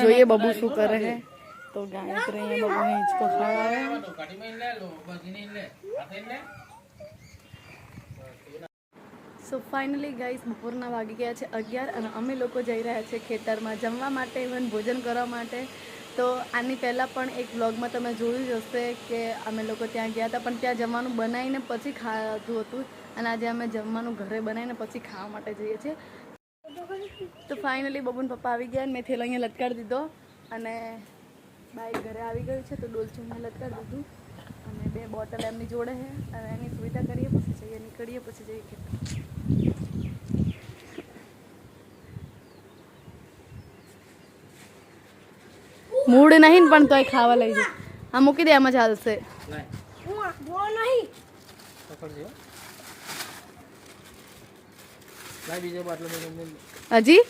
જોઈએ બબુ શું કરે છે. તો ગાયત્રી અહીંયા બબુને હિંચકો ખવડાવે સો ફાઇનલી ગાઈસ બપોરના વાગી ગયા છે અગિયાર અને અમે લોકો જઈ રહ્યા છે ખેતરમાં જમવા માટે ઇવન ભોજન કરવા માટે. તો આની પહેલાં પણ એક બ્લોગમાં તમે જોયું જ હશે કે અમે લોકો ત્યાં ગયા હતા પણ ત્યાં જમવાનું બનાવીને પછી ખાધું હતું. અને આજે અમે જમવાનું ઘરે બનાવીને પછી ખાવા માટે જઈએ છીએ. તો ફાઇનલી બબુન પપ્પા આવી ગયા અને મેં થેલો અહીંયા લટકાડી દીધો અને બાઈક ઘરે આવી ગયું છે તો ડોલચું મેં લટકાડી દીધું. અને બે બોટલ એમની જોડે છે અને એની સુવિધા કરીએ પછી જઈએ નીકળીએ પછી જઈએ ખેતર. મૂડ નહીં પણ તોય ખાવા લઈ જાય આ મૂકી દે એમાં ચાલશે બીજો બાટલો મેં હજી?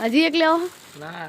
હજી એક લેવો ના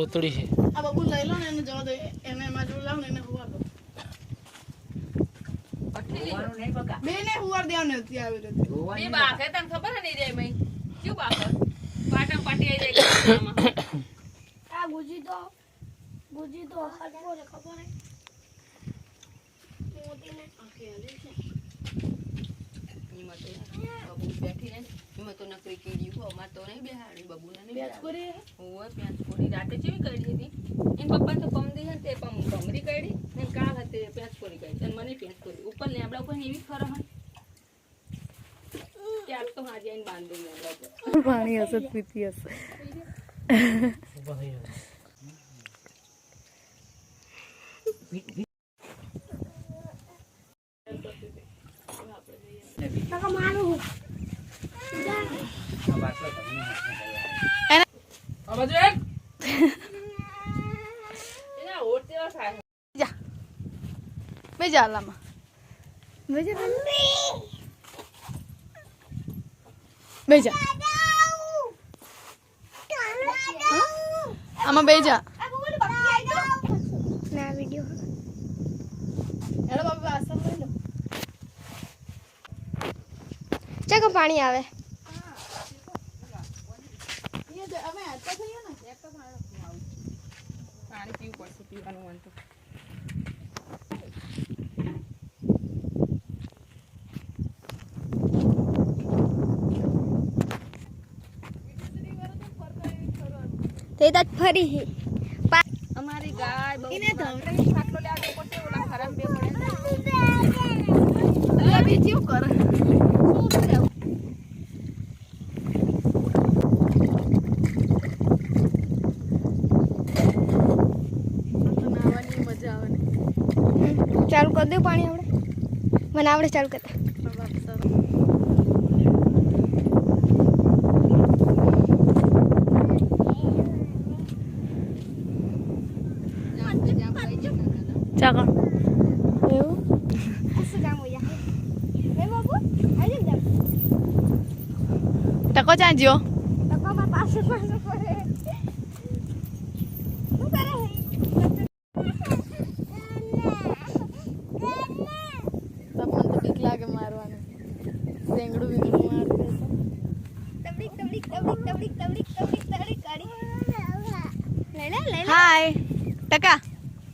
હોતડી છે. આ બબુ લઈ લો ને એને જવા દે. એને એમાં જો લાવ ને એને હુવા દો. બે હુવાર દેવાનું નથી આવી રીતે. બે બાક તને ખબર નહીં રે મઈ ક્યું હે? પાટમ પાટી આઈ જાય. આ ગુજી તો ગુજી તો ખબર હે ખબર હે. મોતીને એમાં તો બબુ બેઠી ને એમાં તો નકરી અમાર તો નહીં બેહાડી બબુને નહીં બેહાડી. હોવે, પ્યાંચ પૂરી રાતે કેવી કરી હતી? એન પપ્પા તો પમદી હતી તે પમ ભમરી કરી ને કાલ હતી પ્યાંચ પૂરી કરી અને મને પ્યાંચ પૂરી ઉપર લેબડા ઉપર એવી ખરા હન ક્યાંક તો હાજી આઈને બાંધી લેબડા ઉપર. પાણી હશે પીતી હશે? થઈ જાય કાકા મારું આ બાજુ આલામાં બે જા. આમાં બે જા ના વિડિયો હેલો બાબુ આસમ પાણી આવે અમે હાથા થઈએ ને પડશે પીવાનું મન તો તે ફરી અમારી ગાય બહુ એને ધવરે ખાટલો લે આગળ પડશે ઓલા ખરાબ બે પડે એટલે બી કેવું કરે તો નાહવાની ચાલુ કરી દઉં પાણી આવડે મને આવડે ચાલુ કરતા ચાલો એવું શું કામ હોય હે બાબુ આવી જાવ ટકો ચાં જ્યો ડબ્બામાં પાસે પાસે પડે શું કરે તમને તો બીક લાગે મારવાનું સેંગડું બીંગડું મારી દેશે તબડીક તબડીક તબડીક તબડીક તબડીક તબડીક તબડીક કાઢી લઈ લે લઈ લે હાય ટકા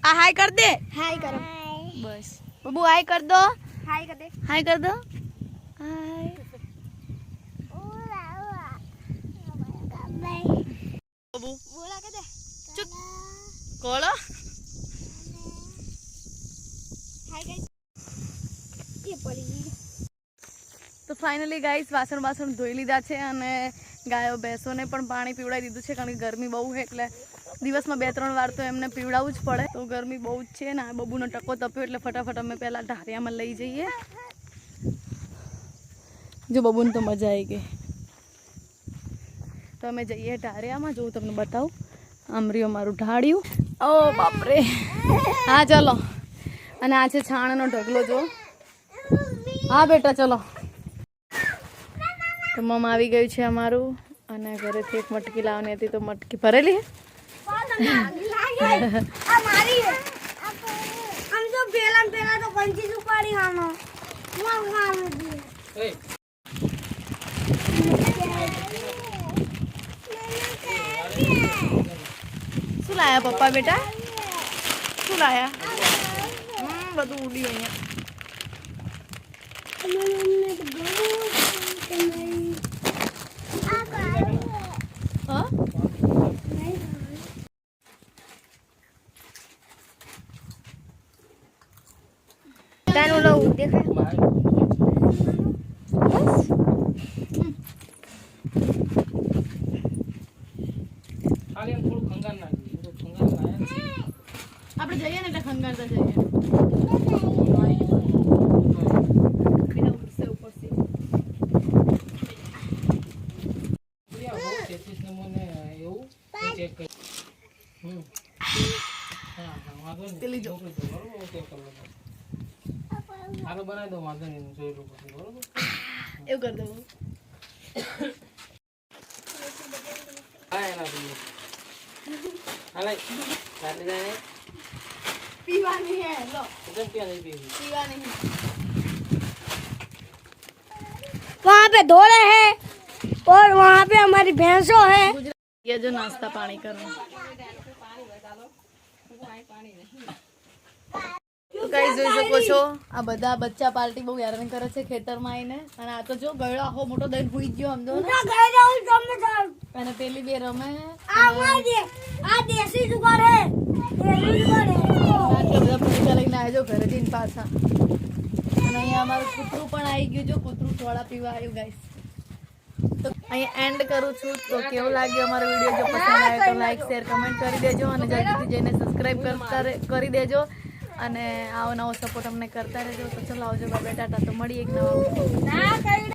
આ હાય કર દે. હાય કરો. બસ. બબુ હાય કર દો. હાય કર દે. હાય કર દો. હાય બબુ. બોલા કે દે. ચુપ. કોળો. હાય ગાઈસ એ પડી તો ફાઇનલી ગાઈસ વાસણ વાસણ ધોઈ લીધા છે અને ગાયો ભેંસોને પણ પાણી પીવડાવી દીધું છે, કારણ કે ગરમી બહુ છે એટલે દિવસમાં બે ત્રણ વાર તો એમને પીવડાવવું જ પડે. તો ગરમી બહુ જ છે ને બબુનો ટકો તપ્યો એટલે ફટાફટ અમે પહેલાં ઢારિયામાં લઈ જઈએ. જો બબુને તો મજા આવી ગઈ. તો અમે જઈએ ઢારિયામાં જોઉં તમને બતાવું. આમરીઓ મારું ઢાળ્યું. ઓ બાપરે! હા, ચલો. અને આ છે છાણનો ઢગલો, જો. હા, બેટા, ચલો. તો મમ આવી ગયું છે અમારું. અને ઘરેથી એક મટકી લાવવાની હતી તો મટકી ભરેલી. શું લાયા પપ્પા બેટા? શું લાયા? બધું ઉડ્યું અહીંયા હા તારું લઉં દેખાય મારે ખાલી એમ થોડું ખંગાર નાખી તો ખંગાર લાયા છે. આપણે જઈએ ને એટલે ખંગારતા જઈએ એવું કરી. હમ. હા, હા, વાંધો નહીં. પેલી જો. મોકલી દો, બરોબર? ઓકે, કરી દો. હાલો, બનાવી દો, વાંધો નહીં, જોઈ લઉં પછી, બરોબર? એવું કરી દઉં હા, એના જોઈએ. હા, લઈ. રાત્રે જાય ને? પીવાની હે લો એકદમ ત્યાં નહીં પીવી. પીવાની હે वहाँ पे धोले है और वहाँ पे हमारी भैंसो है ये जो नाश्ता पानी કરવા તો ગાઈસ જોઈ શકો છો આ બધા બચ્ચા પાર્ટી બહુ હેરાન કરે છે ખેતરમાં આવીને અને આ તો જો ગયડો આખો મોટો દઈને હુઈ ગયો સમજો ને અને પેલી બે રમે આ દેશી જુગાર है देसी जुगाड़ है આટલા બધા પૈસા લઈને આવ્યા ઘરે જઈને પાછા. અને અહીંયા અમારું કૂતરું પણ આવી ગયું જો કૂતરું થોડા પીવા આવ્યું ગાઈસ તો અહીંયા એન્ડ કરું છું. તો કેવું લાગ્યો અમારો વીડિયો? જો પસંદ આવે તો લાઈક શેર કમેન્ટ કરી દેજો અને જલ્દીથી જઈને સબસ્ક્રાઈબ કરી દેજો. અને આવો નવો સપોર્ટ અમને કરતા રહેજો. તો ચલો આવજો ટાટા. તો મળીએ એક નવા